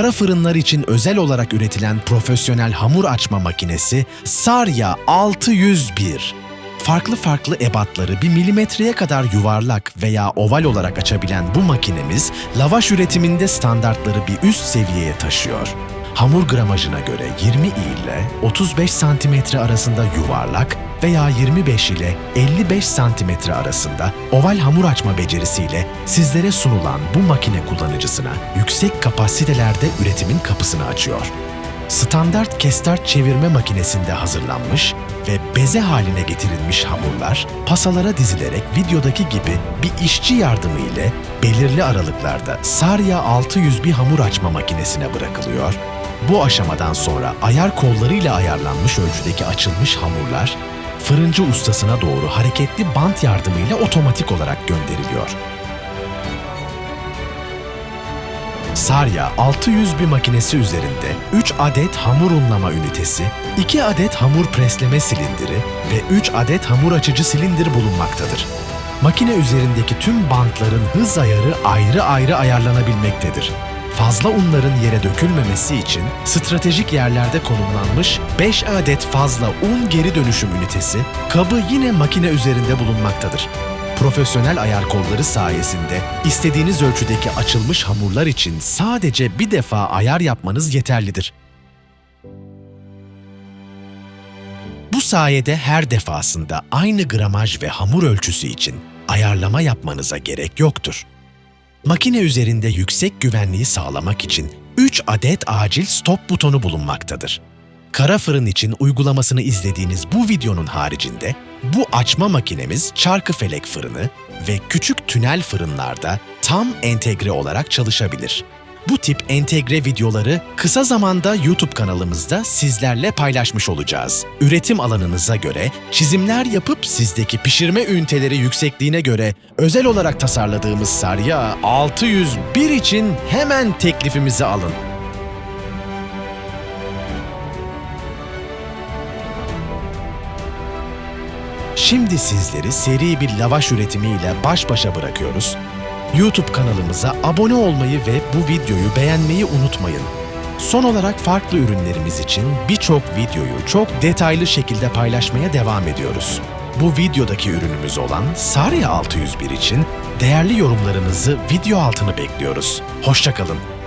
kara fırınlar için özel olarak üretilen profesyonel hamur açma makinesi Sarya 601. Farklı farklı ebatları bir milimetreye kadar yuvarlak veya oval olarak açabilen bu makinemiz lavaş üretiminde standartları bir üst seviyeye taşıyor. Hamur gramajına göre 20 ile 35 santimetre arasında yuvarlak veya 25 ile 55 santimetre arasında oval hamur açma becerisiyle sizlere sunulan bu makine kullanıcısına yüksek kapasitelerde üretimin kapısını açıyor standart kestar çevirme makinesinde hazırlanmış ve beze haline getirilmiş hamurlar pasalara dizilerek videodaki gibi bir işçi yardımı ile belirli aralıklarda Sarya 600 bir hamur açma makinesine bırakılıyor. Bu aşamadan sonra ayar kollarıyla ayarlanmış ölçüdeki açılmış hamurlar fırıncı ustasına doğru hareketli bant yardımıyla otomatik olarak gönderiliyor. Sarya 600 bir makinesi üzerinde 3 adet hamur unlama ünitesi, 2 adet hamur presleme silindiri ve 3 adet hamur açıcı silindir bulunmaktadır. Makine üzerindeki tüm bantların hız ayarı ayrı ayrı ayarlanabilmektedir. Fazla unların yere dökülmemesi için stratejik yerlerde konumlanmış 5 adet fazla un geri dönüşüm ünitesi, kabı yine makine üzerinde bulunmaktadır. Profesyonel ayar kolları sayesinde istediğiniz ölçüdeki açılmış hamurlar için sadece bir defa ayar yapmanız yeterlidir. Bu sayede her defasında aynı gramaj ve hamur ölçüsü için ayarlama yapmanıza gerek yoktur. Makine üzerinde yüksek güvenliği sağlamak için 3 adet acil stop butonu bulunmaktadır. Kara fırın için uygulamasını izlediğiniz bu videonun haricinde bu açma makinemiz çarkıfelek fırını ve küçük tünel fırınlarda tam entegre olarak çalışabilir. Bu tip entegre videoları kısa zamanda YouTube kanalımızda sizlerle paylaşmış olacağız. Üretim alanınıza göre çizimler yapıp sizdeki pişirme üniteleri yüksekliğine göre özel olarak tasarladığımız Sarya 601 için hemen teklifimizi alın. Şimdi sizleri seri bir lavaş üretimiyle baş başa bırakıyoruz. YouTube kanalımıza abone olmayı ve bu videoyu beğenmeyi unutmayın. Son olarak farklı ürünlerimiz için birçok videoyu çok detaylı şekilde paylaşmaya devam ediyoruz. Bu videodaki ürünümüz olan Sarya 601 için değerli yorumlarınızı video altını bekliyoruz. Hoşçakalın.